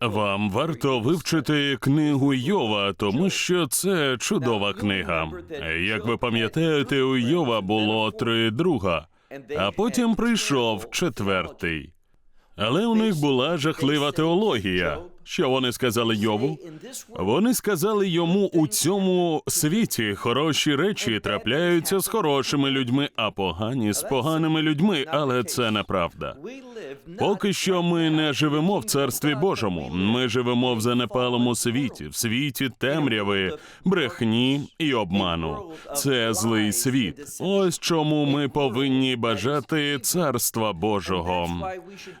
Вам варто вивчити книгу Йова, тому що це чудова книга. Як ви пам'ятаєте, у Йова було три друга, а потім прийшов четвертий. Але у них була жахлива теологія. Що вони сказали Йову? Вони сказали йому у цьому світі хороші речі трапляються з хорошими людьми, а погані з поганими людьми. Але це неправда. Поки що ми не живемо в царстві Божому. Ми живемо в занепалому світі, в світі темряви, брехні і обману. Це злий світ. Ось чому ми повинні бажати царства Божого.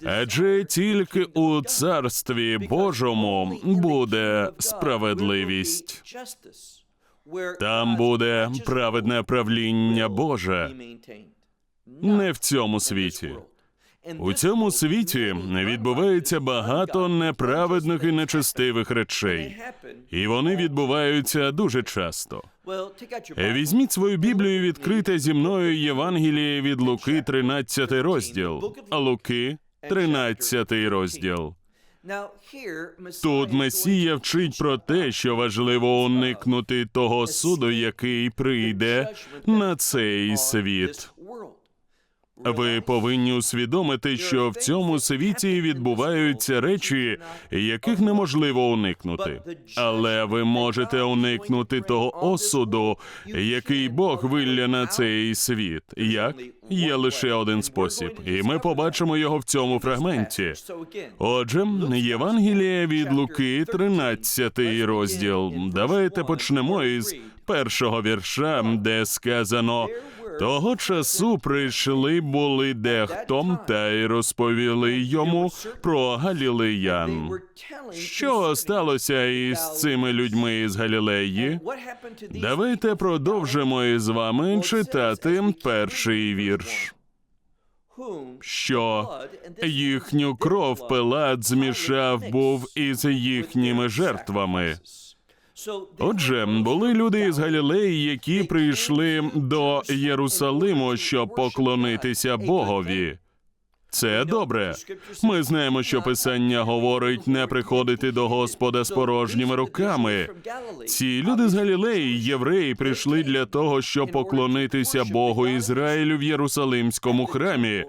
Адже тільки у царстві Божому буде справедливість. Там буде праведне правління Боже, не в цьому світі. У цьому світі відбувається багато неправедних і нечестивих речей, і вони відбуваються дуже часто. Візьміть свою Біблію, відкрите зі мною Євангеліє від Луки, 13 розділ. Луки, 13 розділ. Тут Месія вчить про те, що важливо уникнути того суду, який прийде на цей світ. Ви повинні усвідомити, що в цьому світі відбуваються речі, яких неможливо уникнути. Але ви можете уникнути того осуду, який Бог вилля на цей світ. Як є лише один спосіб, і ми побачимо його в цьому фрагменті. Отже, Євангеліє від Луки, 13 розділ. Давайте почнемо із першого вірша, де сказано. Того часу прийшли були дехто та й розповіли йому про галілеян. Що сталося із цими людьми із Галілеї? Давайте продовжимо із вами читати перший вірш. Що їхню кров Пилат змішав був із їхніми жертвами. Отже, були люди із Галілеї, які прийшли до Єрусалиму, щоб поклонитися Богові. Це добре. Ми знаємо, що писання говорить не приходити до Господа з порожніми руками. Ці люди з Галілеї, євреї, прийшли для того, щоб поклонитися Богу Ізраїлю в Єрусалимському храмі.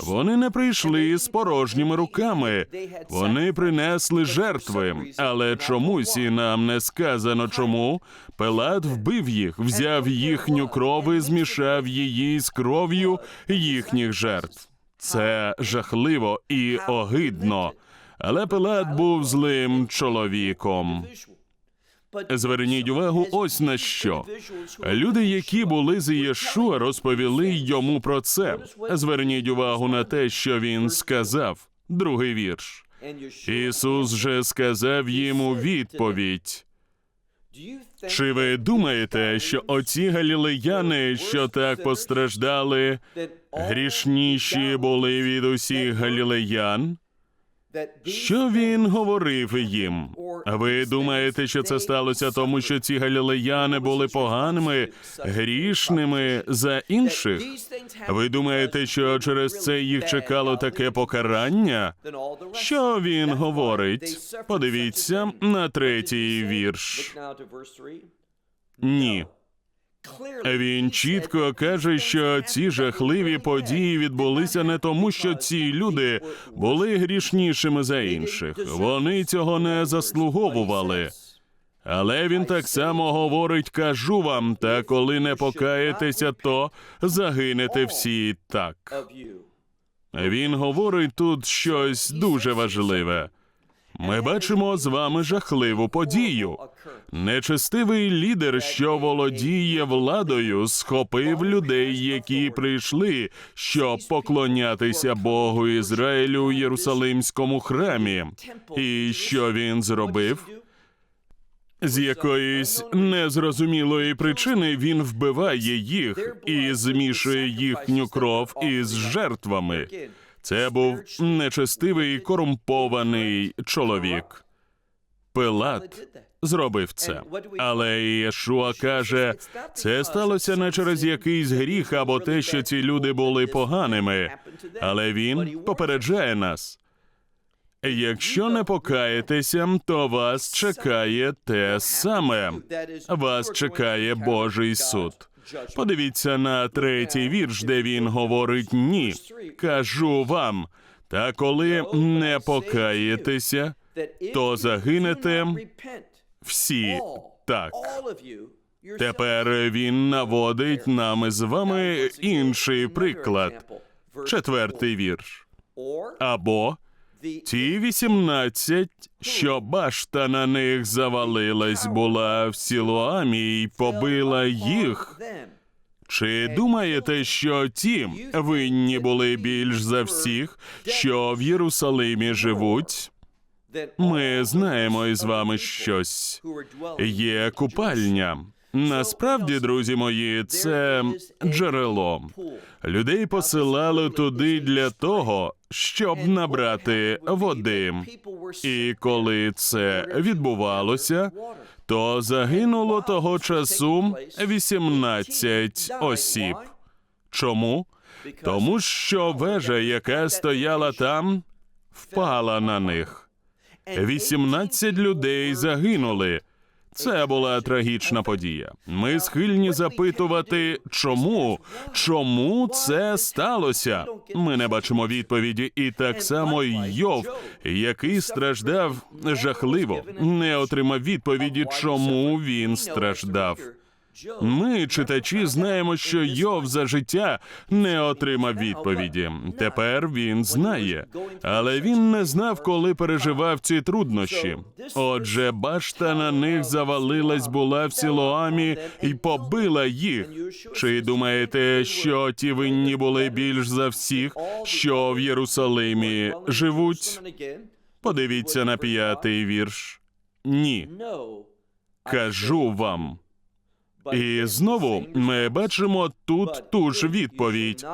Вони не прийшли з порожніми руками. Вони принесли жертви, але чомусь і нам не сказано чому. Пилат вбив їх, взяв їхню кров і змішав її з кров'ю їхніх жертв. Це жахливо і огидно. Але Пилат був злим чоловіком. Зверніть увагу, ось на що. Люди, які були з Єшуа, розповіли йому про це. Зверніть увагу на те, що він сказав. Другий вірш. Ісус же сказав їм у відповідь. Чи ви думаєте, що оці галілеяни, що так постраждали, грішніші були від усіх галілеян? Що він говорив їм? Ви думаєте, що це сталося тому, що ці галілеяни були поганими, грішними за інших? Ви думаєте, що через це їх чекало таке покарання? Що він говорить? Подивіться на третій вірш. Ні. Він чітко каже, що ці жахливі події відбулися не тому, що ці люди були грішнішими за інших. Вони цього не заслуговували. Але він так само говорить: кажу вам, та коли не покаєтеся, то загинете всі так. Він говорить тут щось дуже важливе. Ми бачимо з вами жахливу подію. Нечестивий лідер, що володіє владою, схопив людей, які прийшли, щоб поклонятися Богу Ізраїлю у Єрусалимському храмі. І що він зробив? З якоїсь незрозумілої причини він вбиває їх і змішує їхню кров із жертвами. Це був нечестивий корумпований чоловік. Пилат зробив це. Але Іешуа каже, це сталося не через якийсь гріх або те, що ці люди були поганими. Але він попереджає нас. Якщо не покаєтеся, то вас чекає те саме. Вас чекає Божий суд. Подивіться на третій вірш, де він говорить ні. Кажу вам. Та коли не покаєтеся, то загинете всі так. Тепер він наводить нам з вами інший приклад. Четвертий вірш. Або ті вісімнадцять, що башта на них завалилась, була в Сілуамі й побила їх. Чи думаєте, що ті винні були більш за всіх, що в Єрусалимі живуть? Ми знаємо із вами щось. Є купальня. Насправді, друзі мої, це джерело. Людей посилали туди для того, щоб набрати води. І коли це відбувалося, то загинуло того часу 18 осіб. Чому? Тому що вежа, яка стояла там, впала на них. 18 людей загинули. Це була трагічна подія. Ми схильні запитувати, чому? Чому це сталося? Ми не бачимо відповіді, і так само Йов, який страждав жахливо, не отримав відповіді, чому він страждав. Ми, читачі, знаємо, що Йов за життя не отримав відповіді. Тепер він знає, але він не знав, коли переживав ці труднощі. Отже, башта на них завалилась була в Сілоамі і побила їх. Чи думаєте, що ті винні були більш за всіх, що в Єрусалимі живуть? Подивіться на п'ятий вірш. Ні, кажу вам. І знову ми бачимо тут ту ж відповідь.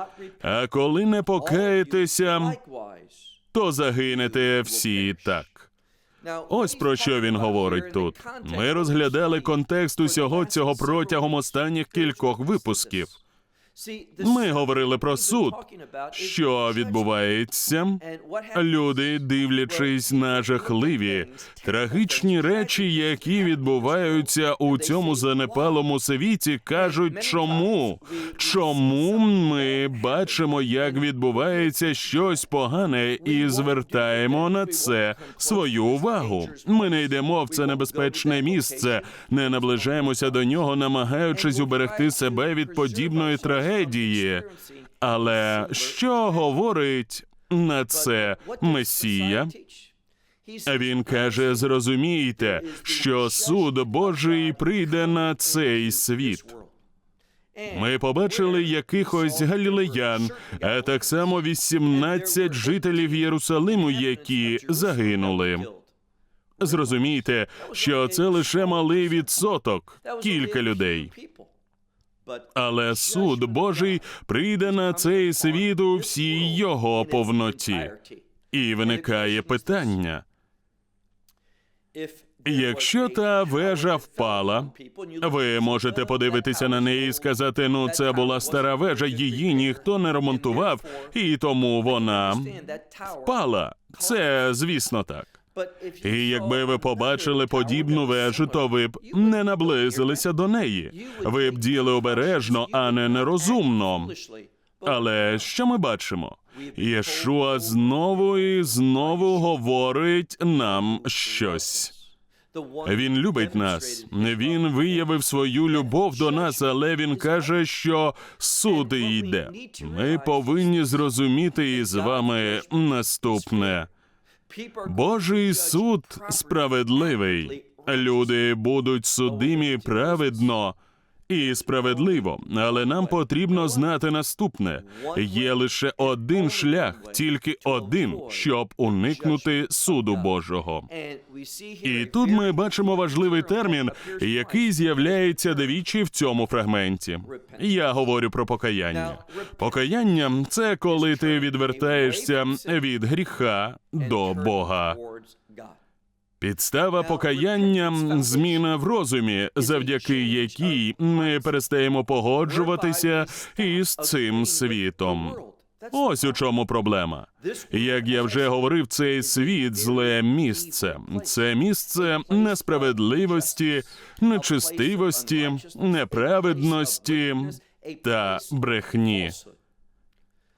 А коли не покаєтеся, то загинете всі так. Ось про що він говорить тут. Ми розглядали контекст усього цього протягом останніх кількох випусків. Ми говорили про суд, що відбувається. Люди, дивлячись на жахливі, трагічні речі, які відбуваються у цьому занепалому світі, кажуть, чому? Чому ми бачимо, як відбувається щось погане, і звертаємо на це свою увагу? Ми не йдемо в це небезпечне місце, не наближаємося до нього, намагаючись уберегти себе від подібної трагедії. Але що говорить на це Месія? Він каже: зрозумійте, що суд Божий прийде на цей світ. Ми побачили якихось галілеян, а так само 18 жителів Єрусалиму, які загинули. Зрозумійте, що це лише малий відсоток, кілька людей. Але суд Божий прийде на цей світ у всій його повноті. І виникає питання: якщо та вежа впала, ви можете подивитися на неї і сказати: ну, це була стара вежа, її ніхто не ремонтував, і тому вона впала. Це звісно так. І якби ви побачили подібну вежу, то ви б не наблизилися до неї. Ви б діяли обережно, а не нерозумно. Але що ми бачимо? Єшуа знову і знову говорить нам щось. Він любить нас. Він виявив свою любов до нас, але він каже, що суд йде. Ми повинні зрозуміти із вами наступне. Божий суд справедливий. Люди будуть судимі праведно і справедливо, але нам потрібно знати наступне: є лише один шлях, тільки один, щоб уникнути суду Божого. І тут ми бачимо важливий термін, який з'являється двічі в цьому фрагменті. Я говорю про покаяння. Покаяння це коли ти відвертаєшся від гріха до Бога. Підстава покаяння зміна в розумі, завдяки якій ми перестаємо погоджуватися із цим світом. Ось у чому проблема. Як я вже говорив, цей світ зле місце. Це місце несправедливості, нечистивості, неправедності та брехні.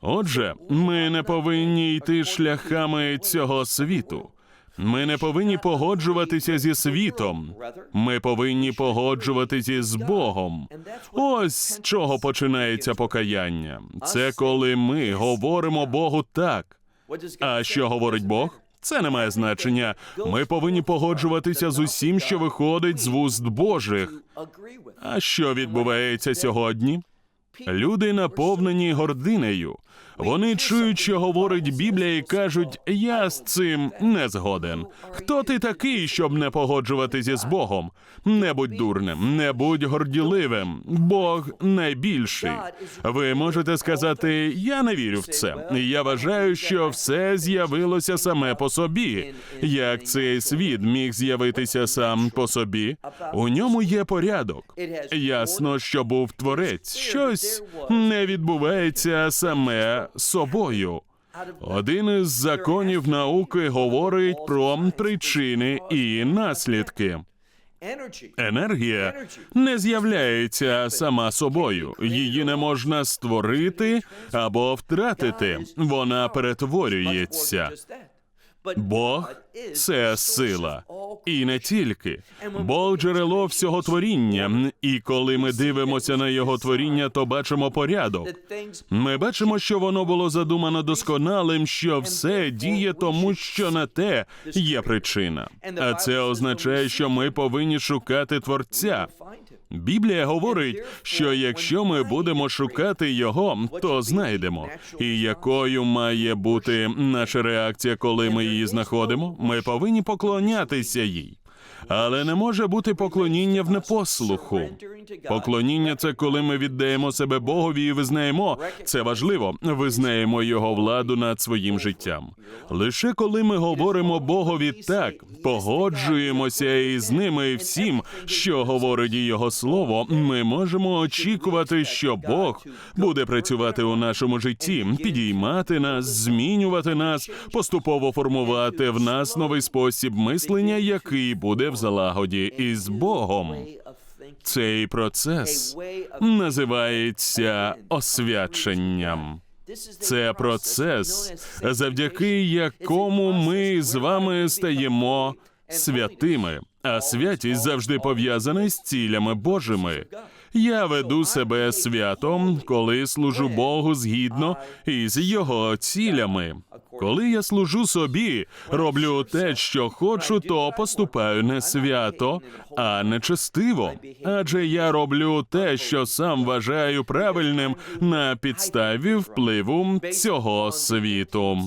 Отже, ми не повинні йти шляхами цього світу. Ми не повинні погоджуватися зі світом. Ми повинні погоджуватися з Богом. Ось з чого починається покаяння. Це коли ми говоримо Богу так. А що говорить Бог? Це не має значення. Ми повинні погоджуватися з усім, що виходить з вуст Божих. А що відбувається сьогодні? Люди наповнені гординею. Вони чують, що говорить Біблія, і кажуть: я з цим не згоден. Хто ти такий, щоб не погоджуватися з Богом? Не будь дурним, не будь горділивим. Бог найбільший. Ви можете сказати, я не вірю в це. Я вважаю, що все з'явилося саме по собі. Як цей світ міг з'явитися сам по собі? У ньому є порядок. Ясно, що був творець. Щось не відбувається саме собою. Один із законів науки говорить про причини і наслідки. Енергія не з'являється сама собою. Її не можна створити або втратити. Вона перетворюється. Бог це сила. І не тільки. Бог джерело всього творіння. І коли ми дивимося на його творіння, то бачимо порядок. Ми бачимо, що воно було задумано досконалим, що все діє тому, що на те є причина. А це означає, що ми повинні шукати творця. Біблія говорить, що якщо ми будемо шукати його, то знайдемо. І якою має бути наша реакція, коли ми її знаходимо? Ми повинні поклонятися їй. Але не може бути поклоніння в непослуху. Поклоніння це коли ми віддаємо себе Богові і визнаємо. Це важливо. Визнаємо його владу над своїм життям. Лише коли ми говоримо Богові так, погоджуємося із ними і всім, що говорить його слово, ми можемо очікувати, що Бог буде працювати у нашому житті, підіймати нас, змінювати нас, поступово формувати в нас новий спосіб мислення, який буде залагоді із Богом. Цей процес називається освяченням. Це процес, завдяки якому ми з вами стаємо святими. А святість завжди пов'язана з цілями Божими. Я веду себе святом, коли служу Богу згідно із його цілями. Коли я служу собі, роблю те, що хочу, то поступаю не свято, а нечестиво. Адже я роблю те, що сам вважаю правильним на підставі впливу цього світу.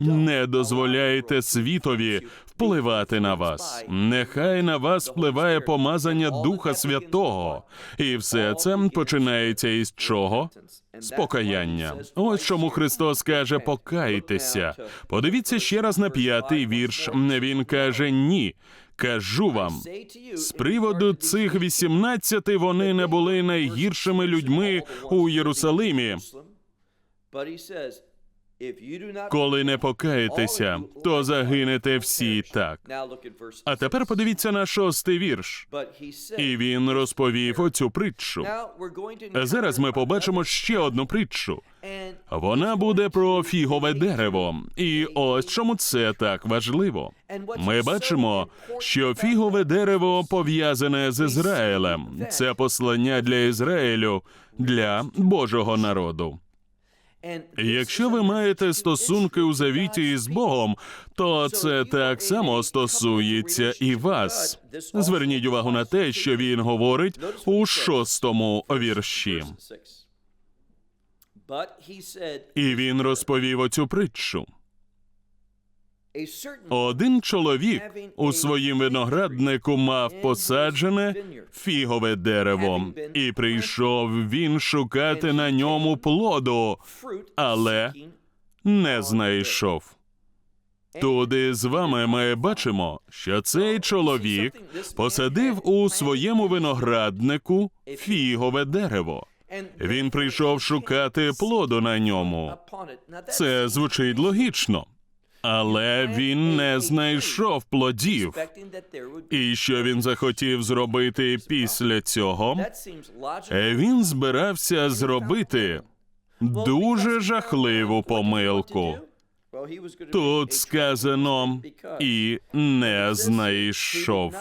Не дозволяйте світові впливати на вас. Нехай на вас впливає помазання Духа Святого, і все це починається із чого? З покаяння. Ось чому Христос каже: покайтеся. Подивіться ще раз на п'ятий вірш. Він каже ні. Кажу вам, з приводу цих вісімнадцяти вони не були найгіршими людьми у Єрусалимі. Коли не покаєтеся, то загинете всі так. А тепер подивіться на шостий вірш. І він розповів оцю притчу. Зараз ми побачимо ще одну притчу. Вона буде про фігове дерево. І ось чому це так важливо. Ми бачимо, що фігове дерево пов'язане з Ізраїлем. Це послання для Ізраїлю, для Божого народу. Якщо ви маєте стосунки у завіті із Богом, то це так само стосується і вас. Зверніть увагу на те, що він говорить у шостому вірші. І він розповів оцю притчу. Один чоловік у своїм винограднику мав посаджене фігове дерево, і прийшов він шукати на ньому плоду, але не знайшов. Туди з вами ми бачимо, що цей чоловік посадив у своєму винограднику фігове дерево. Він прийшов шукати плоду на ньому. Це звучить логічно, але він не знайшов плодів. І що він захотів зробити після цього? Він збирався зробити дуже жахливу помилку. Тут сказано і не знайшов.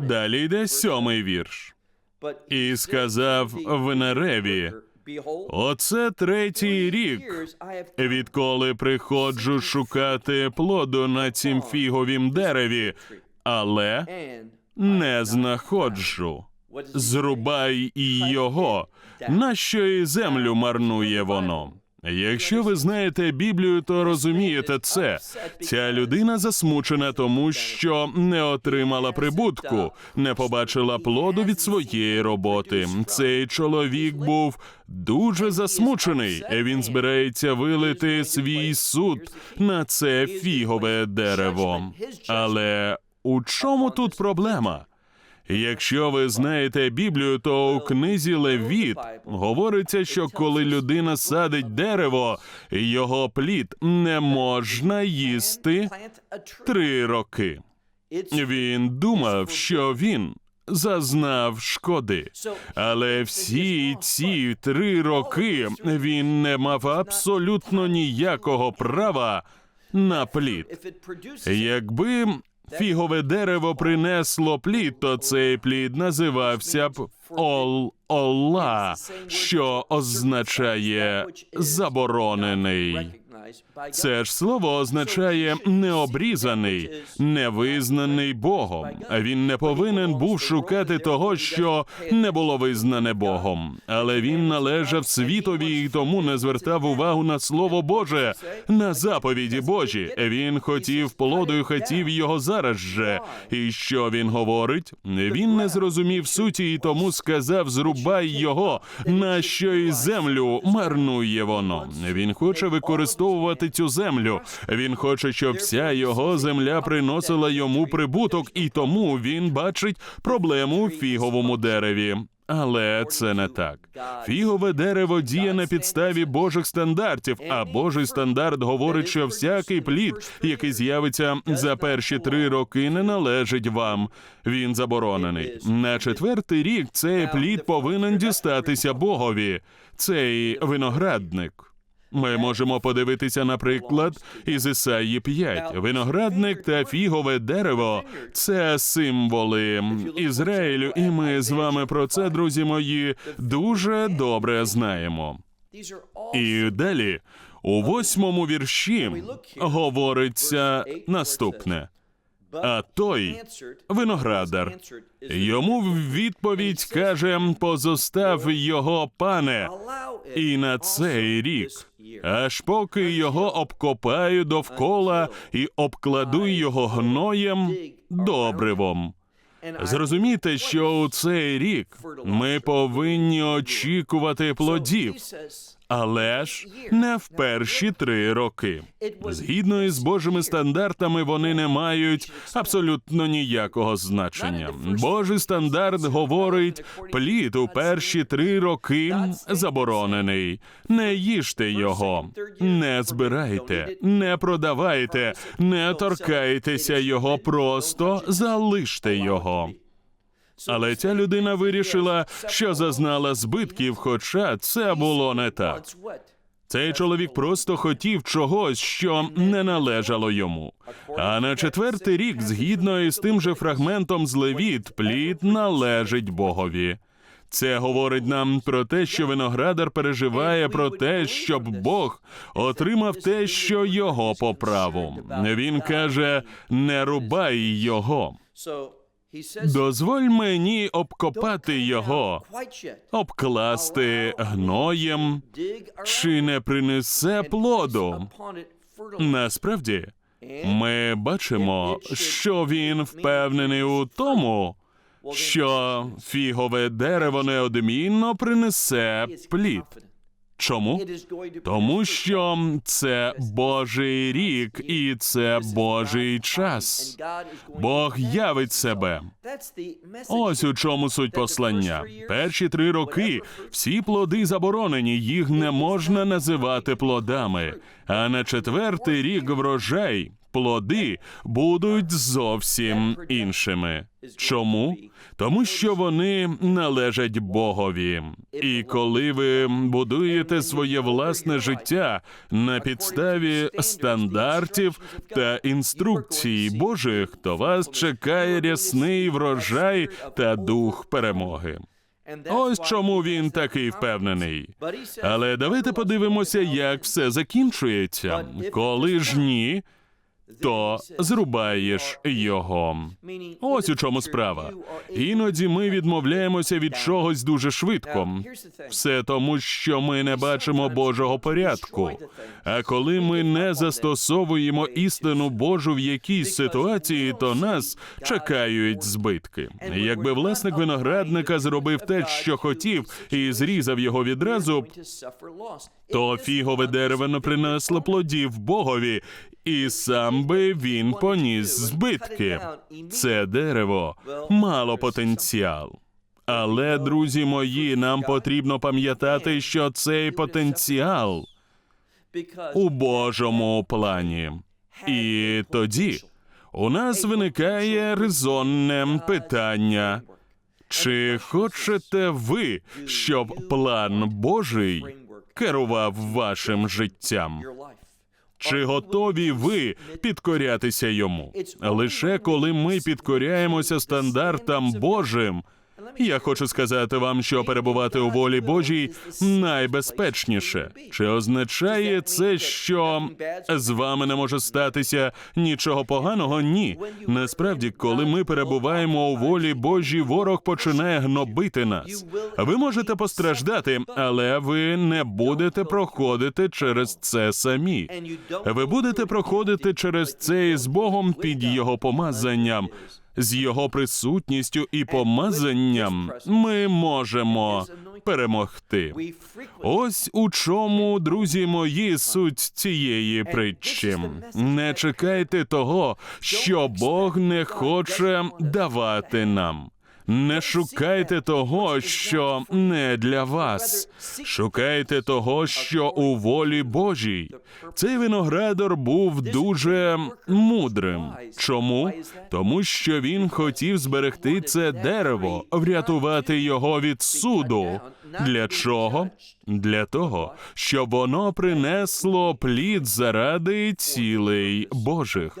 Далі йде сьомий вірш. І сказав Венереві, Оце третій рік, відколи приходжу шукати плоду на цім фіговім дереві, але не знаходжу. Зрубай і його, нащо і землю марнує воно. Якщо ви знаєте Біблію, то розумієте це. Ця людина засмучена тому, що не отримала прибутку, не побачила плоду від своєї роботи. Цей чоловік був дуже засмучений. Він збирається вилити свій суд на це фігове дерево. Але у чому тут проблема? Якщо ви знаєте Біблію, то у книзі Левіт говориться, що коли людина садить дерево, його плід не можна їсти три роки. Він думав, що він зазнав шкоди, але всі ці три роки він не мав абсолютно ніякого права на плід. Якби фігове дерево принесло плід, то цей плід називався б ол-ола, що означає заборонений. Це ж слово означає необрізаний, невизнаний Богом. Він не повинен був шукати того, що не було визнане Богом. Але він належав світові і тому не звертав увагу на слово Боже, на заповіді Божі. Він хотів плоду і хотів його зараз же. І що він говорить? Він не зрозумів суті, і тому сказав: зрубай його, на що і землю марнує воно. Він хоче використовувати цю землю. Він хоче, щоб вся його земля приносила йому прибуток, і тому він бачить проблему у фіговому дереві. Але це не так. Фігове дерево діє на підставі Божих стандартів, а Божий стандарт говорить, що всякий плід, який з'явиться за перші три роки, не належить вам. Він заборонений. На четвертий рік цей плід повинен дістатися Богові. Цей виноградник. Ми можемо подивитися, наприклад, із Ісаї 5. Виноградник та фігове дерево це символи Ізраїлю, і ми з вами про це, друзі мої, дуже добре знаємо. І далі у восьмому вірші говориться наступне. А той виноградар. йому в відповідь каже: позостав його пане, і на цей рік, аж поки його обкопаю довкола і обкладу його гноєм добривом. Зрозумійте, що у цей рік ми повинні очікувати плодів, але ж не в перші три роки. Згідно із Божими стандартами, вони не мають абсолютно ніякого значення. Божий стандарт говорить, плід у перші три роки заборонений. Не їжте його, не збирайте, не продавайте, не торкайтеся його, просто залиште його. Але ця людина вирішила, що зазнала збитків, хоча це було не так. Цей чоловік просто хотів чогось, що не належало йому. А на четвертий рік, згідно із тим же фрагментом з Левіт, плід належить Богові. Це говорить нам про те, що виноградар переживає про те, щоб Бог отримав те, що його по праву. Він каже: не рубай його. Дозволь мені обкопати його, обкласти гноєм, чи не принесе плоду. Насправді, ми бачимо, що він впевнений у тому, що фігове дерево неодмінно принесе плід. Чому? Тому що це Божий рік і це Божий час. Бог явить себе. Ось у чому суть послання. Перші три роки всі плоди заборонені, їх не можна називати плодами. А на четвертий рік врожай. Плоди будуть зовсім іншими. Чому? Тому що вони належать Богові. І коли ви будуєте своє власне життя на підставі стандартів та інструкцій Божих, то вас чекає рясний врожай та дух перемоги. Ось чому він такий впевнений. Але давайте подивимося, як все закінчується. Коли ж ні, то зрубаєш його. Ось у чому справа. Іноді ми відмовляємося від чогось дуже швидко. Все тому, що ми не бачимо Божого порядку. А коли ми не застосовуємо істину Божу в якійсь ситуації, то нас чекають збитки. Якби власник виноградника зробив те, що хотів, і зрізав його відразу, то фігове дерево не принесло плодів Богові, і сам би він поніс збитки. Це дерево мало потенціал. Але, друзі мої, нам потрібно пам'ятати, що цей потенціал у Божому плані. І тоді у нас виникає резонне питання. Чи хочете ви, щоб план Божий керував вашим життям? Чи готові ви підкорятися йому? Лише коли ми підкоряємося стандартам Божим. Я хочу сказати вам, що перебувати у волі Божій найбезпечніше. Чи означає це, що з вами не може статися нічого поганого? Ні. Насправді, коли ми перебуваємо у волі Божій, ворог починає гнобити нас. Ви можете постраждати, але ви не будете проходити через це самі. Ви будете проходити через це із Богом під його помазанням. З його присутністю і помазанням ми можемо перемогти. Ось у чому, друзі мої, суть цієї притчі. Не чекайте того, що Бог не хоче давати нам. Не шукайте того, що не для вас. Шукайте того, що у волі Божій. Цей виноградар був дуже мудрим. Чому? Тому що він хотів зберегти це дерево, врятувати його від суду. Для чого? Для того, щоб воно принесло плід заради цілей Божих.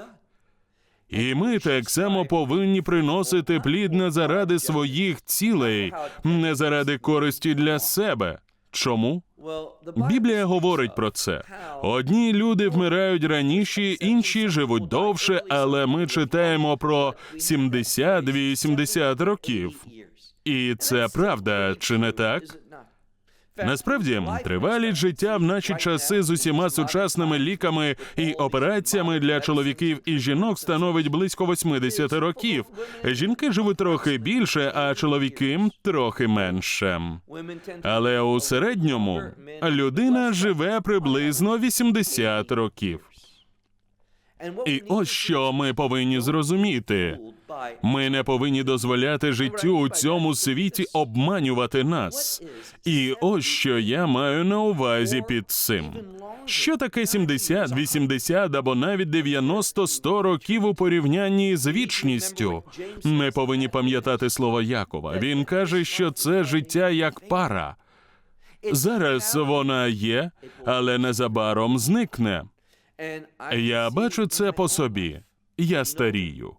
І ми так само повинні приносити плід не заради своїх цілей, не заради користі для себе. Чому? Біблія говорить про це. Одні люди вмирають раніше, інші живуть довше, але ми читаємо про 70-80 років. І це правда, чи не так? Насправді, тривалість життя в наші часи з усіма сучасними ліками і операціями для чоловіків і жінок становить близько 80 років. Жінки живуть трохи більше, а чоловіки трохи менше. Але у середньому людина живе приблизно 80 років. І ось що ми повинні зрозуміти: ми не повинні дозволяти життю у цьому світі обманювати нас. І ось що я маю на увазі під цим. Що таке 70, 80 або навіть 90, 100 років у порівнянні з вічністю? Ми повинні пам'ятати слово Якова. Він каже, що це життя як пара. Зараз вона є, але незабаром зникне. Я бачу це по собі. Я старію.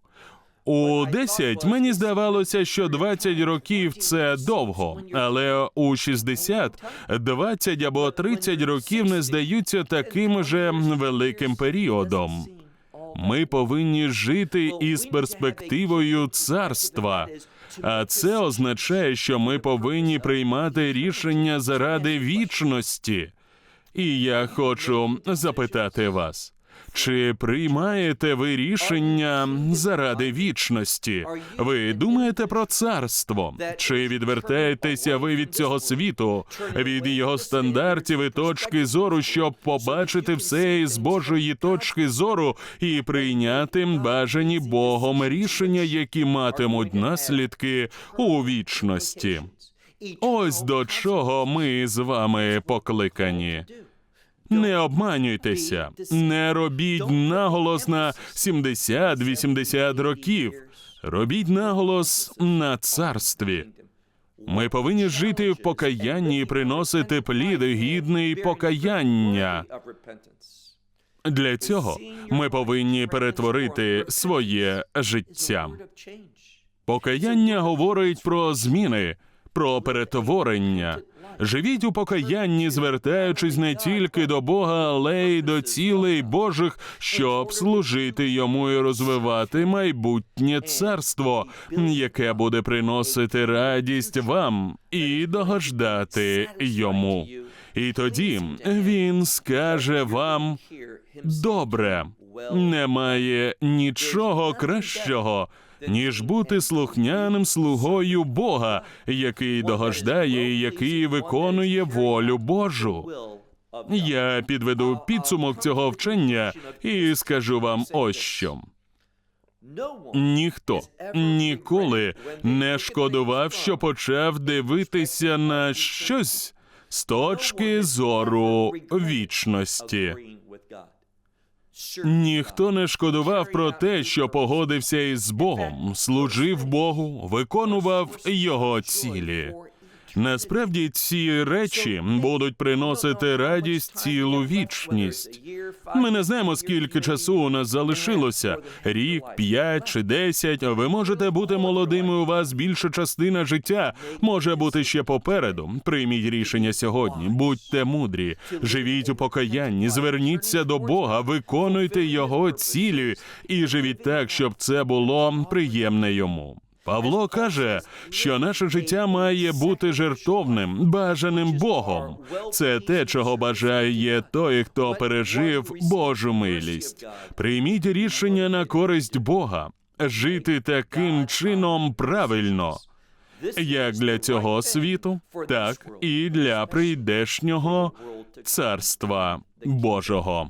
У 10 мені здавалося, що 20 років це довго, але у 60 20 або 30 років не здаються таким же великим періодом. Ми повинні жити із перспективою царства. А це означає, що ми повинні приймати рішення заради вічності. І я хочу запитати вас. Чи приймаєте ви рішення заради вічності? Ви думаєте про царство? Чи відвертаєтеся ви від цього світу, від його стандартів і точки зору, щоб побачити все із Божої точки зору і прийняти бажані Богом рішення, які матимуть наслідки у вічності? Ось до чого ми з вами покликані. Не обманюйтеся, не робіть наголос на 70-80 років. Робіть наголос на царстві. Ми повинні жити в покаянні і приносити плід гідний покаяння. Для цього ми повинні перетворити своє життя. Покаяння говорить про зміни, про перетворення. Живіть у покаянні, звертаючись не тільки до Бога, але й до цілей Божих, щоб служити йому і розвивати майбутнє царство, яке буде приносити радість вам і догождати йому. І тоді він скаже вам добре, немає нічого кращого, ніж бути слухняним слугою Бога, який догождає і який виконує волю Божу. Я підведу підсумок цього вчення і скажу вам ось що. Ніхто ніколи не шкодував, що почав дивитися на щось з точки зору вічності. Ніхто не шкодував про те, що погодився із Богом, служив Богу, виконував його цілі. Насправді ці речі будуть приносити радість цілу вічність. Ми не знаємо, скільки часу у нас залишилося: рік, п'ять чи десять. Ви можете бути молодими. У вас більша частина життя може бути ще попереду. Прийміть рішення сьогодні. Будьте мудрі, живіть у покаянні, зверніться до Бога, виконуйте його цілі і живіть так, щоб це було приємне йому. Павло каже, що наше життя має бути жертовним, бажаним Богом. Це те, чого бажає той, хто пережив Божу милість. Прийміть рішення на користь Бога, жити таким чином правильно. Як для цього світу, так і для прийдешнього царства Божого.